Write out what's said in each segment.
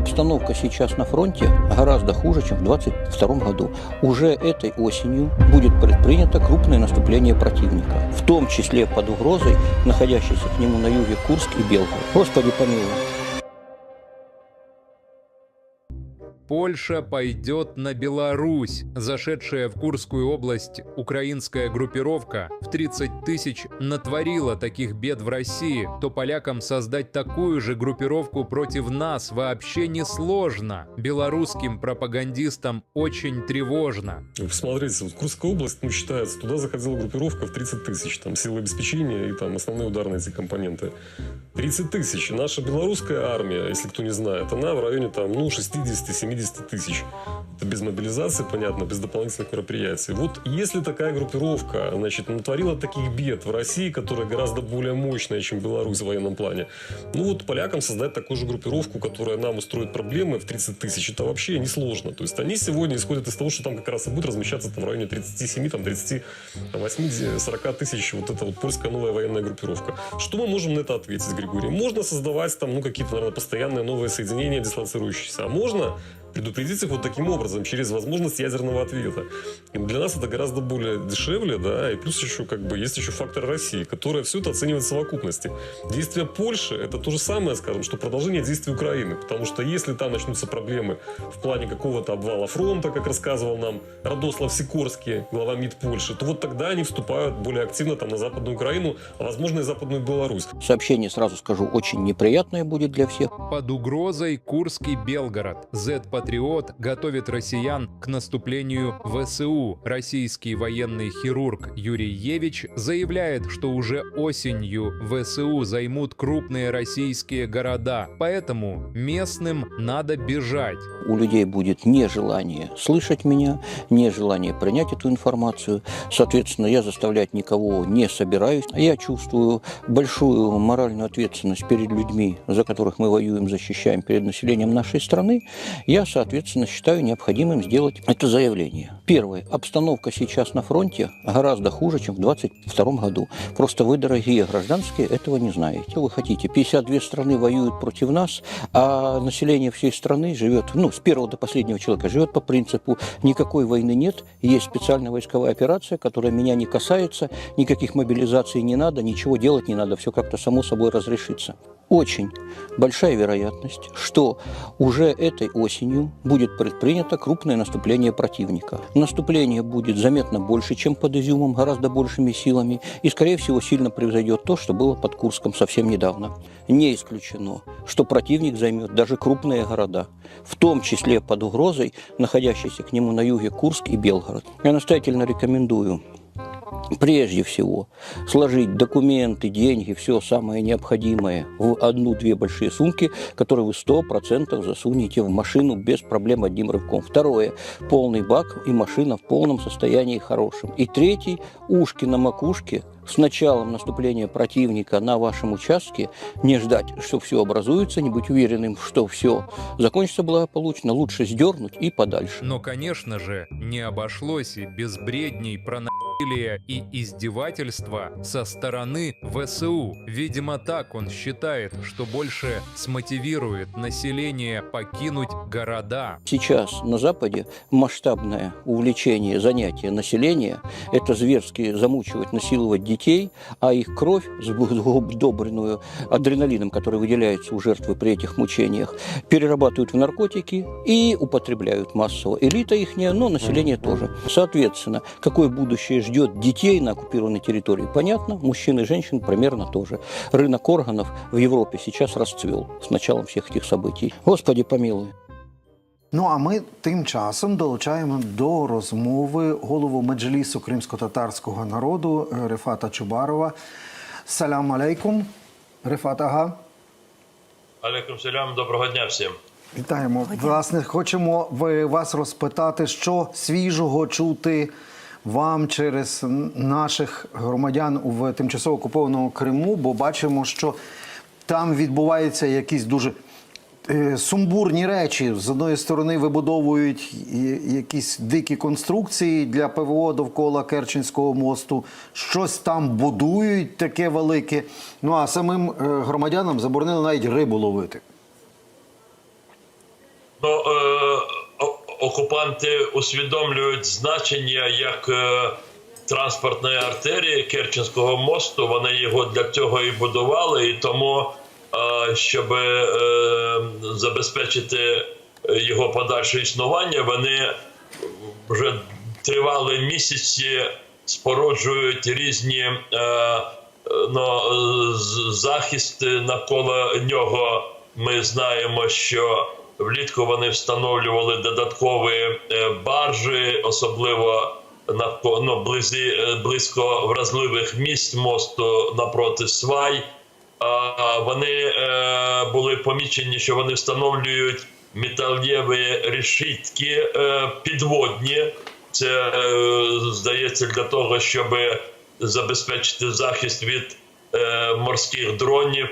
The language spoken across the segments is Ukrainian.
обстановка сейчас на фронте гораздо хуже, чем в 2022 году. Уже этой осенью будет предпринято крупное наступление противника, в том числе под угрозой находящийся к нему на юге Курск и Белгород. Господи помилуй. Польша пойдет на Беларусь. Зашедшая в Курскую область украинская группировка в 30 тысяч натворила таких бед в России, то полякам создать такую же группировку против нас вообще не сложно. Белорусским пропагандистам очень тревожно. Посмотрите, вот Курская область, ну, считается, туда заходила группировка в 30 тысяч, там силы обеспечения и там основные ударные эти компоненты. 30 тысяч. Наша белорусская армия, если кто не знает, она в районе там, ну, 60-70 тысяч. Это без мобилизации, понятно, без дополнительных мероприятий. Вот если такая группировка, значит, натворила таких бед в России, которая гораздо более мощная, чем Беларусь в военном плане, ну вот полякам создать такую же группировку, которая нам устроит проблемы в 30 тысяч, это вообще несложно. То есть они сегодня исходят из того, что там как раз и будет размещаться там в районе 37, там 38, 40 тысяч вот эта вот польская новая военная группировка. Что мы можем на это ответить, Григорий? Можно создавать там, ну, какие-то, наверное, постоянные новые соединения дислоцирующиеся, а можно предупредить их вот таким образом, через возможность ядерного ответа. И для нас это гораздо более дешевле, да, и плюс еще как бы есть еще фактор России, которая все это оценивает в совокупности. Действия Польши это то же самое, скажем, что продолжение действий Украины, потому что если там начнутся проблемы в плане какого-то обвала фронта, как рассказывал нам Радослав Сикорский, глава МИД Польши, то вот тогда они вступают более активно там на Западную Украину, а возможно и Западную Беларусь. Сообщение, сразу скажу, очень неприятное будет для всех. Под угрозой Курский Белгород. Z-патриот готовит россиян к наступлению ВСУ. Российский военный хирург Юрий Евич заявляет, что уже осенью ВСУ займут крупные российские города. Поэтому местным надо бежать. У людей будет нежелание слышать меня, нежелание принять эту информацию. Соответственно, я заставлять никого не собираюсь. Я чувствую большую моральную ответственность перед людьми, за которых мы воюем, защищаем, перед населением нашей страны. Я, соответственно, считаю необходимым сделать это заявление. Первое. Обстановка сейчас на фронте гораздо хуже, чем в 2022 году. Просто вы, дорогие гражданские, этого не знаете. Вы хотите? 52 страны воюют против нас, а население всей страны живет, ну, с первого до последнего человека живет по принципу никакой войны нет, есть специальная войсковая операция, которая меня не касается, никаких мобилизаций не надо, ничего делать не надо, все как-то само собой разрешится. Очень большая вероятность, что уже этой осенью будет предпринято крупное наступление противника. Наступление будет заметно больше, чем под Изюмом, гораздо большими силами, и, скорее всего, сильно превзойдет то, что было под Курском совсем недавно. Не исключено, что противник займет даже крупные города, в том числе под угрозой находящиеся к нему на юге Курск и Белгород. Я настоятельно рекомендую прежде всего сложить документы, деньги, все самое необходимое в одну-две большие сумки, которые вы сто процентов засунете в машину без проблем одним рывком. Второе, полный бак и машина в полном состоянии хорошем. И третий, ушки на макушке, с началом наступления противника на вашем участке не ждать, что все образуется, не быть уверенным, что все закончится благополучно, лучше сдернуть и подальше. Но, конечно же, не обошлось и без бредней про насилие и издевательства со стороны ВСУ. Видимо, так он считает, что больше смотивирует население покинуть города. Сейчас на Западе масштабное увлечение, занятие населения – это зверски замучивать, насиловать детей, а их кровь, удобренную адреналином, который выделяется у жертвы при этих мучениях, перерабатывают в наркотики и употребляют массово. Элита их, но население тоже. Соответственно, какое будущее ждет детей на оккупированной территории, понятно. Мужчин и женщин примерно тоже. Рынок органов в Европе сейчас расцвел с началом всех этих событий. Господи помилуй. Ну а ми тим часом долучаємо до розмови голову меджлісу кримсько-татарського народу е, Рефата Чубарова. Салям алейкум, Рефат Ага. Алейкум салям, доброго дня всім. Вітаємо. Власне, хочемо ви- вас розпитати, що свіжого чути вам через наших громадян в тимчасово окупованому Криму, бо бачимо, що там відбуваються якісь дуже е, сумбурні речі. З одної сторони вибудовують якісь дикі конструкції для ПВО довкола Керченського мосту, щось там будують таке велике. Ну а самим е, громадянам заборонили навіть рибу ловити. Ну, е, о- окупанти усвідомлюють значення як е, транспортної артерії Керченського мосту. Вони його для цього і будували, і тому, е, щоб е, забезпечити його подальше існування, вони вже тривали місяці, споруджують різні ну, захисти навколо нього. Ми знаємо, що влітку вони встановлювали додаткові е, баржі, особливо навколо ну, близі, е, близько вразливих місць мосту напроти свай. Вони е, були помічені, що вони встановлюють металєві решітки підводні. Це здається для того, щоб забезпечити захист від морських дронів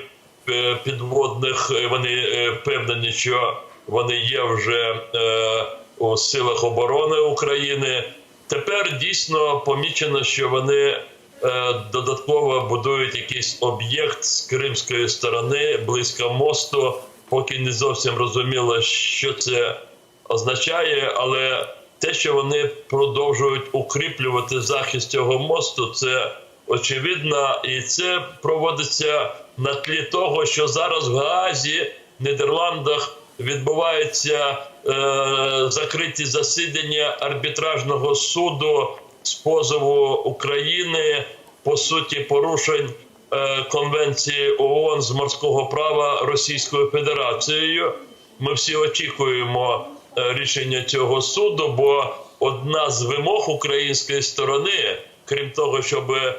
підводних. Вони впевнені, що вони є вже е, у силах оборони України. Тепер дійсно помічено, що вони е, додатково будують якийсь об'єкт з кримської сторони близько мосту. Поки не зовсім розуміло, що це означає, але те, що вони продовжують укріплювати захист цього мосту, це очевидно, і це проводиться на тлі того, що зараз в Гаазі, Нідерландах відбуваються е, закриті засідання арбітражного суду з позову України по суті порушень е, конвенції ООН з морського права Російською Федерацією. Ми всі очікуємо е, рішення цього суду, бо одна з вимог української сторони, крім того, щоб е,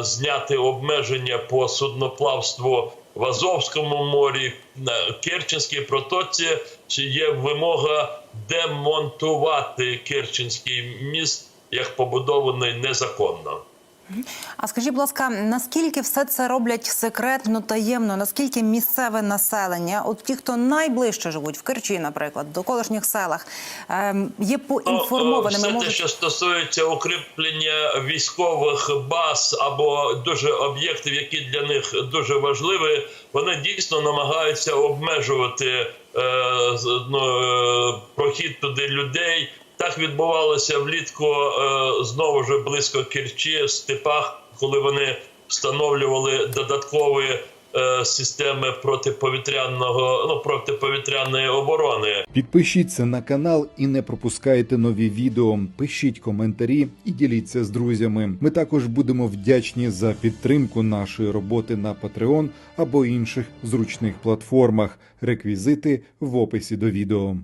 зняти обмеження по судноплавству в Азовському морі, на Керченській протоці, чи є вимога демонтувати Керченський міст як побудований незаконно. А скажіть, будь ласка, наскільки все це роблять секретно, таємно? Наскільки місцеве населення, от ті, хто найближче живуть в Керчі, наприклад, в довколишніх селах, ем, є поінформованими? Ну, Все те, що стосується укріплення військових баз або дуже об'єктів, які для них дуже важливі, вони дійсно намагаються обмежувати е, ну, е, прохід туди людей. Так відбувалося влітку е, знову ж близько Керчі, в степах, коли вони встановлювали додаткові е, системи протиповітряного ну протиповітряної оборони. Підпишіться на канал і не пропускайте нові відео. Пишіть коментарі і діліться з друзями. Ми також будемо вдячні за підтримку нашої роботи на Patreon або інших зручних платформах. Реквізити в описі до відео.